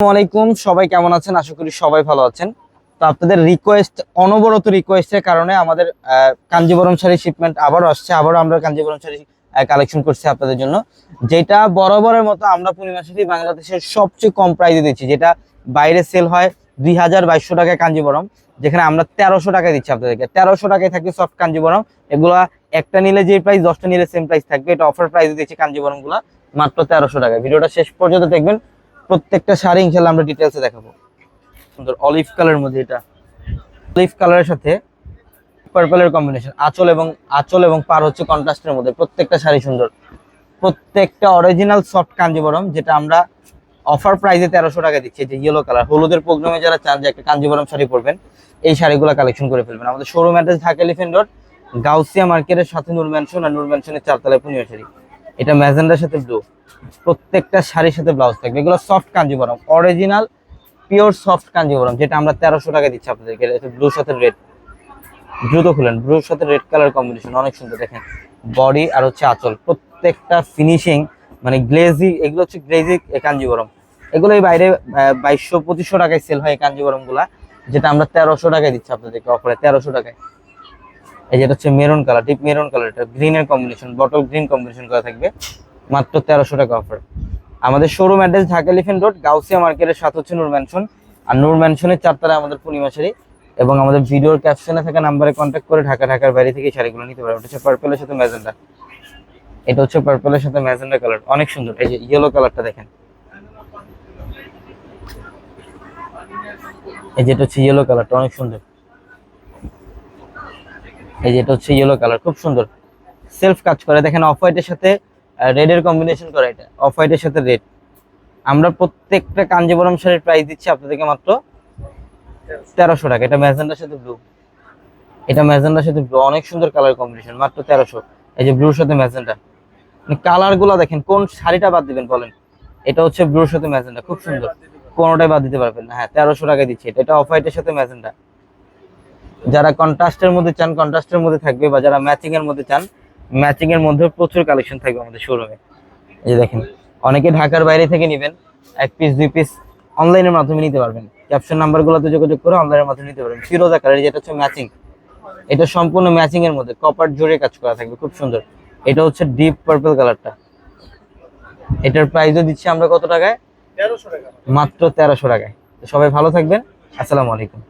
আসসালামু আলাইকুম সবাই কেমন আছেন? আশা করি সবাই ভালো আছেন। তো আপনাদের রিকোয়েস্ট অনবরত রিকোয়েস্টের কারণে আমাদের কাঞ্জিবরম শাড়ি শিপমেন্ট আবারও আসছে। আবারও আমরা কাঞ্জিবরম শাড়ি কালেকশন করছি আপনাদের জন্য। যেটা বরাবরের মতো আমরা পূর্ণিমা শাড়ি বাংলাদেশের সবচেয়ে কম প্রাইসে দিচ্ছি। যেটা বাইরে সেল হয় দুই হাজার বাইশশো টাকায় কাঞ্জিবরম, যেখানে আমরা তেরোশো টাকায় দিচ্ছি আপনাদেরকে। তেরোশো টাকায় থাকবে সফট কাঞ্জিবরম। এগুলা একটা নিলে যে প্রাইস দশটা নিলে সেম প্রাইস থাকবে। এটা অফার প্রাইসে দিচ্ছি কাঞ্জিবরমগুলা মাত্র তেরোশো টাকায়। ভিডিওটা শেষ পর্যন্ত দেখবেন। প্রত্যেকটা শাড়ি ইনশাল্লাহ আমরা ডিটেলসে দেখাবো। সুন্দর অলিভ কালারের মধ্যে এটা। অলিভ কালারের সাথে পার্পলের কম্বিনেশন আঁচল এবং আঁচল এবং পার হচ্ছে কন্ট্রাস্টের মধ্যে প্রত্যেকটা শাড়ি সুন্দর। প্রত্যেকটা অরিজিনাল সফট কাঞ্জিবরম যেটা আমরা অফার প্রাইসে তেরোশো টাকা দিচ্ছি যে ইয়েলো কালার হলুদের প্রোগ্রামে যারা চান যে একটা কাঞ্জিবরম শাড়ি পরবেন, এই শাড়িগুলো কালেকশন করে ফেলবেন। আমাদের showroom address Dhaka Elephant Road Gausia মার্কেটের সাথে নূর ম্যানশন আর নূর ম্যানশনের চারতলায় পূর্ণিমা শাড়ি। এটা ম্যাজেন্ডার সাথে ব্লু প্রত্যেকটা শাড়ির সাথে ব্লাউজ থাকবে। এগুলো soft Kanjivaram original pure soft Kanjivaram যেটা আমরা তেরোশো টাকা দিচ্ছি আপনাদেরকে। ব্লুর সাথে রেড দ্রুত খুলেন। ব্লুর সাথে রেড কালার কম্বিনেশন অনেক সুন্দর। দেখেন বডি আর হচ্ছে আঁচল। প্রত্যেকটা ফিনিশিং মানে গ্লেজি এগুলো হচ্ছে গ্লেজি কাঞ্জিবরম এগুলো এই বাইরে বাইশশো, পঁচিশশো টাকায় সেল হয় এই কাঞ্জিবরমগুলা যেটা আমরা তেরোশো টাকায় দিচ্ছি আপনাদেরকে অফারে তেরোশো টাকায়। এই যেটা হচ্ছে maroon colour deep maroon colour এটা গ্রিনের কম্বিনেশন বটল গ্রিন কম্বিনেশন করা থাকবে। মাত্র তেরোশো টাকা অফার আমাদের showroom address Dhaka Elephant Road Gausia মার্কেটের সাথে হচ্ছে নূর ম্যানশন আর নূর ম্যানশনের চারতলায় আমাদের পূর্ণিমা শাড়ি এবং আমাদের ভিডিওর ক্যাপশনে থাকা নাম্বারে কন্ট্যাক্ট করে ঢাকা, ঢাকার বাইরে থেকে শাড়িগুলো নিতে পারবেন। হচ্ছে পার্পলের সাথে ম্যাজেন্ডা। এটা হচ্ছে পার্পলের সাথে ম্যাজেন্ডা কালার অনেক সুন্দর। এই যে ইয়েলো কালারটা দেখেন। এই যেটা হচ্ছে ইয়েলো কালারটা অনেক সুন্দর। এই যে এটা হচ্ছে ইয়েলো কালার খুব সুন্দর। সেলফ কাজ করে, দেখেন অফ হোয়াইটের সাথে রেড এর কম্বিনেশন করা এটা। অফ হোয়াইটের সাথে রেড আমরা প্রত্যেকটা কাঞ্জিবরম শাড়ির প্রাইস দিচ্ছি আপনাদেরকে মাত্র তেরোশো টাকা। এটা ম্যাজেন্ডার সাথে ব্লু এটা ম্যাজেন্ডার সাথে ব্লু অনেক সুন্দর কালার কম্বিনেশন মাত্র তেরোশো। এই যে ব্লুর সাথে ম্যাজেন্ডা। কালারগুলো দেখেন, কোন শাড়িটা বাদ দিবেন বলেন? এটা হচ্ছে ব্লুর সাথে ম্যাজেন্ডা, খুব সুন্দর। কোনোটাই বাদ দিতে পারবেন না। হ্যাঁ তেরোশো টাকায় দিচ্ছি এটা। এটা অফ হোয়াইটের সাথে ম্যাজেন্ডা। যারা কন্ট্রাস্টের মধ্যে চান কন্ট্রাস্টের মধ্যে থাকবে বা যারা ম্যাচিং এর মধ্যে চান ম্যাচিং এর মধ্যে প্রচুর কালেকশন থাকবে আমাদের শোরুমে এই যে দেখেন অনেকে ঢাকার বাইরে থেকে নেবেন এক পিস দুই পিস অনলাইনের মাধ্যমে নিতে পারবেন। ক্যাপশন নাম্বারগুলোতে যোগাযোগ করে অনলাইনের মাধ্যমে নিতে পারবেন। ফিরোজা কালার যেটা হচ্ছে ম্যাচিং এটা সম্পূর্ণ ম্যাচিং এর মধ্যে কপার জোরে কাজ করা থাকবে খুব সুন্দর। এটা হচ্ছে ডিপ পার্পল কালারটা এটার প্রাইসও দিচ্ছি আমরা কত টাকায়? মাত্র তেরোশো টাকায়। সবাই ভালো থাকবেন। আসসালামু আলাইকুম।